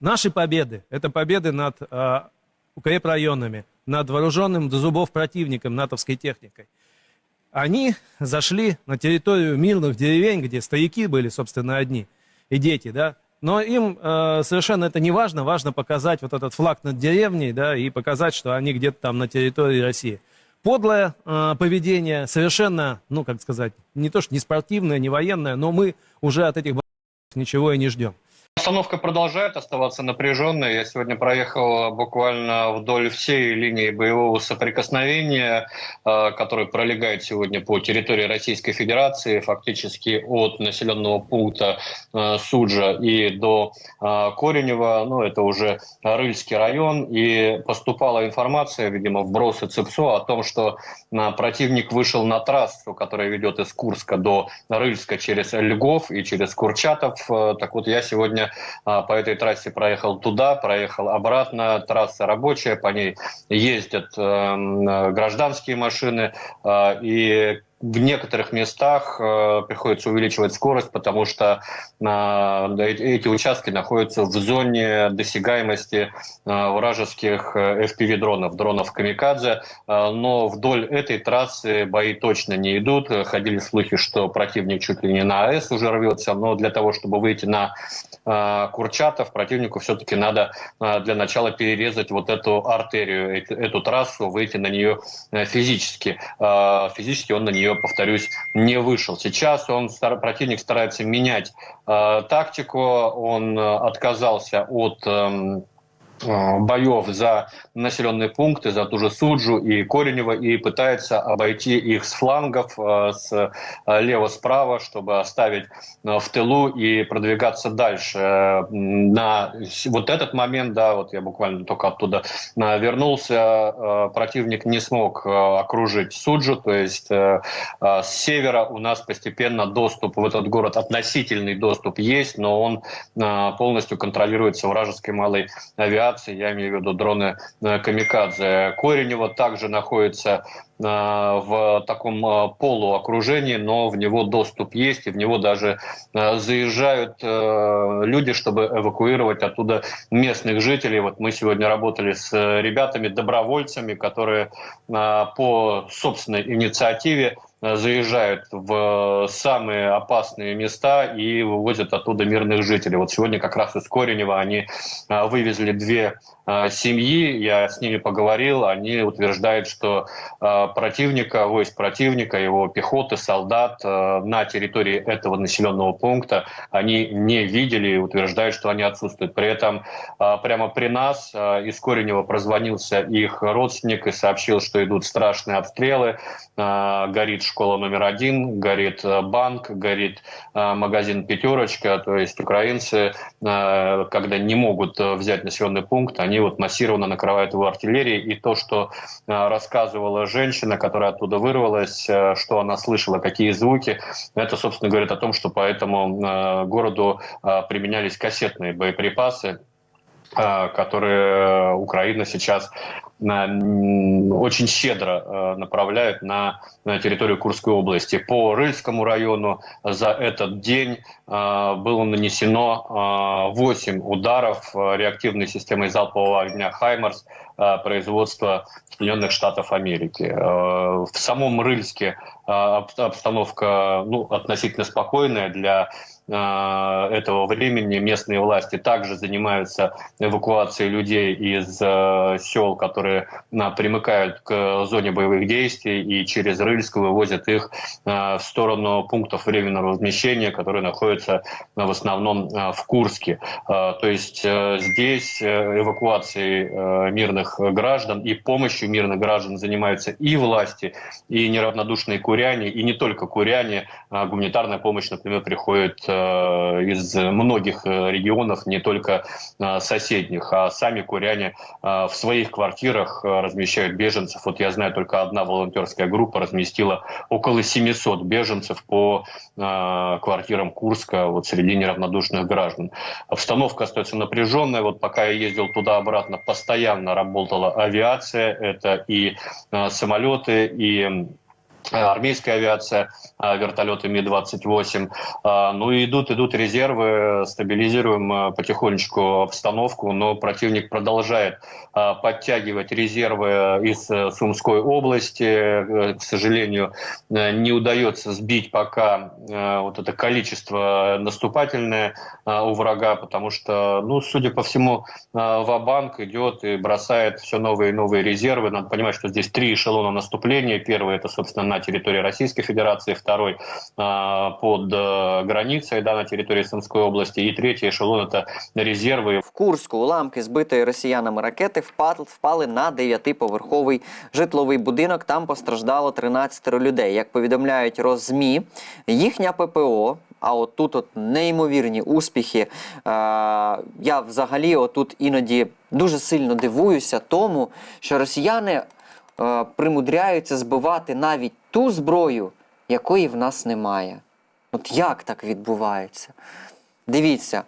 Наши победы – это победы над э, укрепрайонами, над вооруженным до зубов противником натовской техникой. Они зашли на территорию мирных деревень, где старики были, собственно, одни, и дети, да, но им э, совершенно это не важно, важно показать вот этот флаг над деревней, да, и показать, что они где-то там на территории России. Подлое э, поведение, совершенно, ну, как сказать, не то что не спортивное, не военное, но мы уже от этих ничего и не ждем. Обстановка продолжает оставаться напряженной. Я сегодня проехал буквально вдоль всей линии боевого соприкосновения, э, которая пролегает сегодня по территории Российской Федерации, фактически от населенного пункта э, Суджа и до э, Коренева. Ну, это уже Рыльский район. И поступала информация, видимо, вбросы ЦИПСО о том, что противник вышел на трассу, которая ведет из Курска до Рыльска через Льгов и через Курчатов. Так вот, я сегодня а, по этой трассе проехал туда, проехал обратно. Трасса рабочая, по ней ездят эм, гражданские машины. А, и в некоторых местах э, приходится увеличивать скорость, потому что э, эти участки находятся в зоне досягаемости э, вражеских э, FPV-дронов, дронов «Камикадзе». Э, но вдоль этой трассы бои точно не идут. Ходили слухи, что противник чуть ли не на АЭС уже рвется, но для того, чтобы выйти на э, Курчатов, противнику все-таки надо э, для начала перерезать вот эту артерию, эту, трассу, выйти на нее э, физически. Э, физически он на нее повторюсь, не вышел. Сейчас он, противник старается менять э, тактику, он э, отказался от... Э, Э, боев за населенные пункты, за ту же Суджу и Коренево, и пытается обойти их с флангов, э, с лево-справа, чтобы оставить э, в тылу и продвигаться дальше. На вот этот момент, да, вот я буквально только оттуда вернулся, противник не смог окружить Суджу, то есть с севера у нас постепенно доступ в этот город, относительный доступ есть, но он полностью контролируется вражеской малой авиацией авиации, я имею в виду дроны э, «Камикадзе». Коренево также находится э, в таком э, полуокружении, но в него доступ есть, и в него даже заезжают люди, чтобы эвакуировать оттуда местных жителей. Вот мы сегодня работали с ребятами, добровольцами, которые по собственной инициативе заезжают в самые опасные места и вывозят оттуда мирных жителей. Вот сегодня как раз из Коренева они э, вывезли две э, семьи, я с ними поговорил, они утверждают, что противника, войск противника, его пехоты, солдат на территории этого населенного пункта они не видели и утверждают, что они отсутствуют. При этом прямо при нас из Коренева прозвонился их родственник и сообщил, что идут страшные обстрелы, горит школа номер один, горит э, банк, горит э, магазин «Пятерочка». То есть украинцы, э, когда не могут взять населенный пункт, они вот массированно накрывают его артиллерией. И то, что рассказывала женщина, которая оттуда вырвалась, что она слышала, какие звуки, это, собственно, говорит о том, что по этому городу применялись кассетные боеприпасы, которые Украина сейчас очень щедро э, направляют на, территорию Курской области. По Рыльскому району за этот день э, было нанесено 8 э, ударов реактивной системой залпового огня «Хаймарс» производства Соединенных Штатов Америки. В самом Рыльске обстановка ну, относительно спокойная для этого времени местные власти также занимаются эвакуацией людей из сел, которые примыкают к зоне боевых действий и через Рыльск вывозят их в сторону пунктов временного размещения, которые находятся в основном в Курске. То есть э, здесь э, эвакуацией э, мирных граждан и помощью мирных граждан занимаются и власти, и неравнодушные куряне, и не только куряне. Гуманитарная помощь, например, приходит из многих регионов, не только соседних, а сами куряне в своих квартирах э, размещают беженцев. Вот я знаю, только одна волонтерская группа разместила около 700 беженцев по э, квартирам Курска вот среди неравнодушных граждан. Обстановка остается напряженная. Вот пока я ездил туда-обратно, постоянно работала авиация. Это и э, самолеты, и армейская авиация, э, вертолеты Ми-28. А, Ну и идут, идут резервы, стабилизируем э, потихонечку обстановку, но противник продолжает подтягивать резервы из э, Сумской области. Э, К сожалению, э, не удается сбить пока э, вот это количество наступательное э, у врага, потому что, ну, судя по всему, э, Вабанк идет и бросает все новые и новые резервы. Надо понимать, что здесь три эшелона наступления. Первый это, собственно, на территории Российской Федерации, второй э, под э, границей, да, на территории Сумской области, и третий эшелон это резервы В Курську уламки збитої росіянами ракети впад- впали на дев'ятиповерховий житловий будинок. Там постраждало 13 людей. Як повідомляють Розмі, їхня ППО. А от тут от неймовірні успіхи. Е, я взагалі отут іноді дуже сильно дивуюся тому, що росіяни е, примудряються збивати навіть ту зброю, якої в нас немає. От як так відбувається? Дивіться,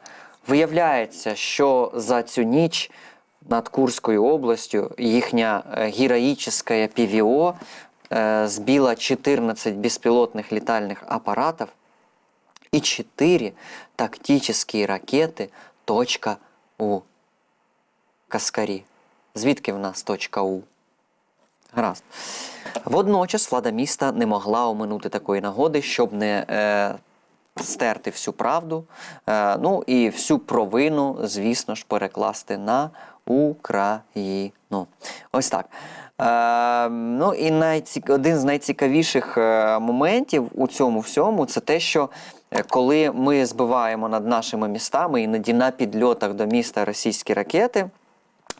виявляється, що за цю ніч над Курською областю їхня е, героїчна ПВО е, збила 14 безпілотних літальних апаратів і 4 тактичні ракети точка У. Каскарі. Звідки в нас точка У? Гаразд. Водночас влада міста не могла оминути такої нагоди, щоб не е, стерти всю правду, е, ну і всю провину, звісно ж, перекласти на Україну. Ось так. Е, ну і найці... один з найцікавіших е, моментів у цьому всьому це те, що е, коли ми збиваємо над нашими містами, іноді на підльотах до міста російські ракети.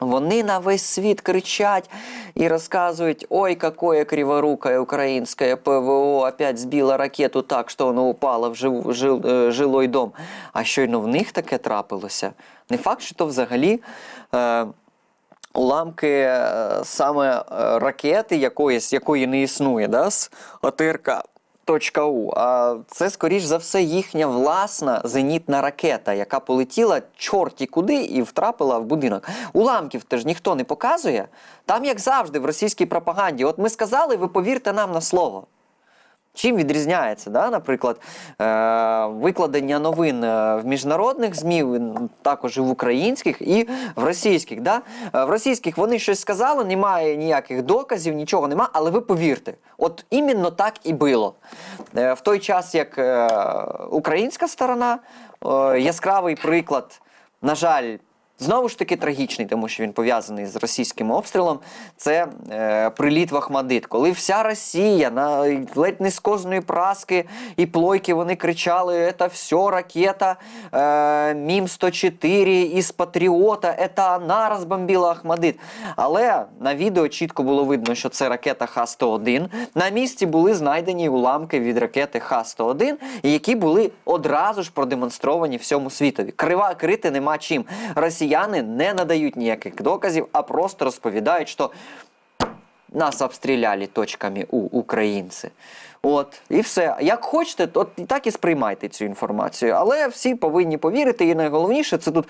Вони на весь світ кричать і розказують: ой, какое криворукое українське ПВО опять збила ракету так, що воно упало в жив, жил, е, жилой дом. А щойно в них таке трапилося. Не факт, що то взагалі. Е, Уламки е, саме е, ракети якоїсь, якої не існує, да, з ОТРК. .у. А це, скоріш за все, їхня власна зенітна ракета, яка полетіла чорті куди і втрапила в будинок. Уламків теж ніхто не показує. Там, як завжди, в російській пропаганді. От ми сказали, ви повірте нам на слово. Чим відрізняється, да? наприклад, е- викладення новин е, в міжнародних ЗМІ, також і в українських, і в російських. Да? Е, В російських вони щось сказали, немає ніяких доказів, нічого нема, але ви повірте, от іменно так і було. В той час, як українська сторона, яскравий приклад, на жаль, Знову ж таки трагічний, тому що він пов'язаний з російським обстрілом. Це е, приліт в Ахмадит, коли вся Росія на ледь не з кожної праски і плойки вони кричали: це все ракета е, Мім 104 із Патріота, це вона розбомбила Ахмадит. Але на відео чітко було видно, що це ракета Х-101. На місці були знайдені уламки від ракети Х-101, які були одразу ж продемонстровані всьому світові. Крива крити нема чим. Росіяни не надають ніяких доказів, а просто розповідають, що нас обстріляли точками у українці. От, і все. Як хочете, і так і сприймайте цю інформацію. Але всі повинні повірити, і найголовніше це тут.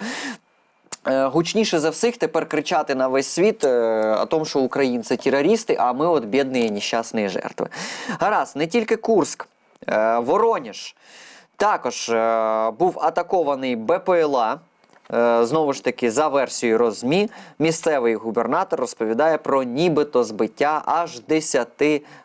е, Гучніше за всіх тепер кричати на весь світ е, о том, що українці терористи, а ми от бідні нещасні жертви. Гаразд, не тільки Курск, е, Вороніж також е, був атакований БПЛА. Е, Знову ж таки, за версією Розмі, місцевий губернатор розповідає про нібито збиття аж 10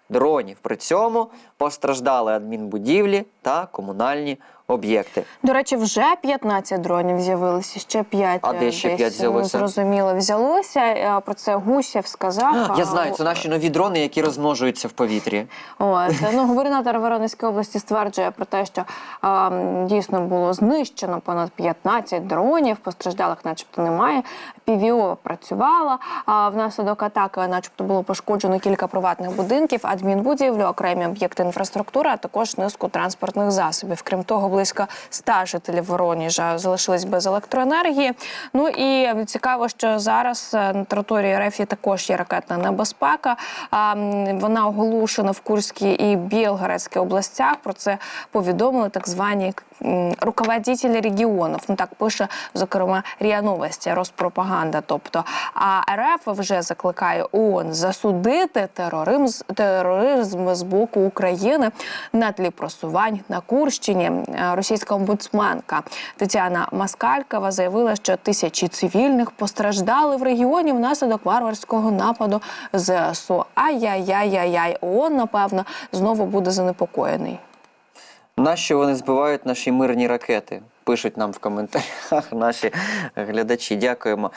дронів. При цьому постраждали адмінбудівлі та комунальні об'єкти. До речі, вже 15 дронів з'явилися, ще 5 А де ще п'ять взялося? Зрозуміло, взялося. Е, Про це Гусєв сказав. Я знаю, це наші нові дрони, які розмножуються в повітрі. От ну губернатор Воронезької області стверджує про те, що а, дійсно було знищено понад 15 дронів, постраждалих, начебто, немає. ПВО працювала. А внаслідок атаки, начебто, було пошкоджено кілька приватних будинків, адмінбудівлю, окремі об'єкти інфраструктури, а також низку транспортних засобів. Крім того, близько 100 жителів Вороніжа залишились без електроенергії. Ну і цікаво, що зараз е, на території РФ також є ракетна небезпека. Вона оголошена в Курській і Білгородській областях. Про це повідомили так звані руководителі регіонів. Ну так пише зокрема РІА Новості, Роспропаганда. Тобто, а РФ вже закликає ООН засудити тероризм, тероризм з боку України на тлі просувань на Курщині. Е, Російська омбудсменка Тетяна Маскалькова заявила, що тисячі цивільних постраждали в регіоні внаслідок варварського нападу ЗСУ. Ай-яй-яй-яй-яй. ООН, напевно, знову буде занепокоєний. Нащо вони збивають наші мирні ракети? Пишуть нам в коментарях наші глядачі. Дякуємо.